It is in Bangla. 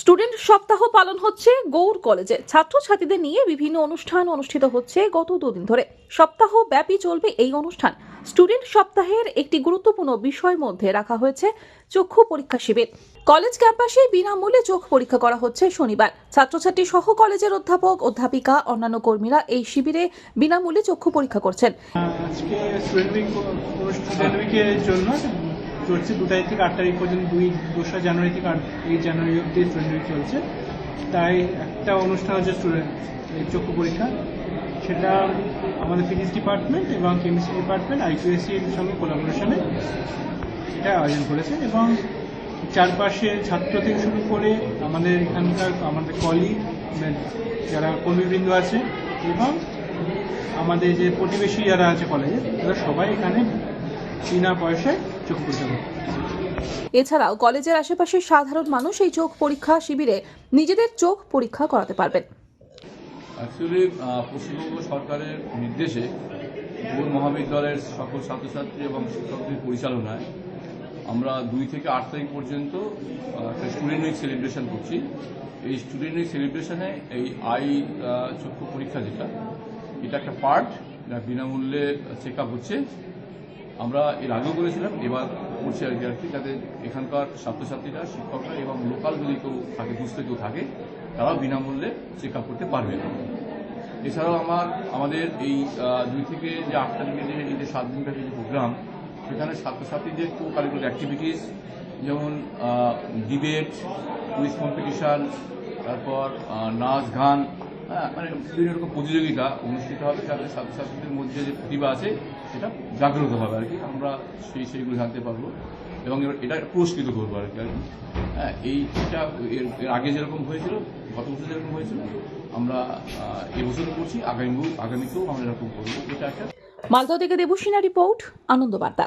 স্টুডেন্ট সপ্তাহ পালন হচ্ছে গৌড় কলেজে। ছাত্রছাত্রীদের নিয়ে বিভিন্ন অনুষ্ঠান অনুষ্ঠিত হচ্ছে গত দুদিন ধরে। সপ্তাহ ব্যাপী চলবে এই অনুষ্ঠান। স্টুডেন্ট সপ্তাহের একটি গুরুত্বপূর্ণ বিষয়ের মধ্যে রাখা হয়েছে চক্ষু পরীক্ষা শিবির। কলেজ ক্যাম্পাসে বিনামূল্যে চোখ পরীক্ষা করা হচ্ছে শনিবার। ছাত্রছাত্রী সহ কলেজের অধ্যাপক, অধ্যাপিকা, অন্যান্য কর্মীরা এই শিবিরে বিনামূল্যে চক্ষু পরীক্ষা করছেন। চলছে, দু তারিখ থেকে আট তারিখ পর্যন্ত, দুই, দোসরা জানুয়ারি থেকে আট, এই জানুয়ারি অব্দি স্টুডেন্ট চলছে। তাই একটা অনুষ্ঠান হচ্ছে স্টুডেন্ট চক্ষু পরীক্ষা। সেটা আমাদের ফিজিক্স ডিপার্টমেন্ট এবং কেমিস্ট্রি ডিপার্টমেন্ট আইকিউএসির সঙ্গে কোলাবোরেশনে এটা আয়োজন করেছে এবং চারপাশে ছাত্র থেকে শুরু করে আমাদের এখানকার আমাদের কলিগ যারা কর্মীবৃন্দ আছে এবং আমাদের যে প্রতিবেশী যারা আছে কলেজে তারা সবাই এখানে বিনা পয়সায় এছাড়াও কলেজের আশেপাশে সাধারণ মানুষ এই চোখ পরীক্ষা শিবিরে নিজেদের চোখ পরীক্ষা করাতে পারবেন। অ্যাকচুয়ালি পশ্চিমবঙ্গ সরকারের নির্দেশে বোর মহাবিদ্যালয়ের সকল ছাত্রছাত্রী এবং শিক্ষকদের পরিচালনায় আমরা দুই থেকে আট তারিখ পর্যন্ত একটা স্টুডেন্ট উইক সেলিব্রেশন করছি। এই স্টুডেন্ট উইক সেলিব্রেশনে এই আই চক্ষু পরীক্ষা যেটা, এটা একটা পার্ট যা বিনামূল্যে চেক হচ্ছে। আমরা এর আগেও করেছিলাম, এবার করছি আর কি আর কি, যাতে এখানকার ছাত্রছাত্রীরা, শিক্ষকরা এবং লোকাল যদি কেউ থাকে দুস্থ কেউ থাকে, তারাও বিনামূল্যে চেক আপ করতে পারবে। এছাড়াও আমার, আমাদের এই দুই থেকে যে আট তারিখে যে, এই যে সাত দিনব্যাপী যে প্রোগ্রাম, সেখানে ছাত্রছাত্রীদের কো কারিকুলার অ্যাক্টিভিটিস যেমন ডিবেট কুইজ কম্পিটিশান তারপর নাচ, গান হ্যাঁ মানে বিভিন্ন রকম প্রতিযোগিতা অনুষ্ঠিত হবে যাতে ছাত্রছাত্রীদের মধ্যে যে প্রতিভা আছে, সেটা জাগ্রত হবে আর কি। আমরা সেই, সেইগুলো জানতে পারব এবং এটা পুরস্কৃত করব আর কি। আর। হ্যাঁ এইটা এর আগে যেরকম হয়েছিল, গত বছর যেরকম হয়েছিল, আমরা এবছরও করছি আগামী আগামীতেও আমরা এরকম করব। এটা একটা মালদহ থেকে দেবসিনা রিপোর্ট আনন্দ বার্তা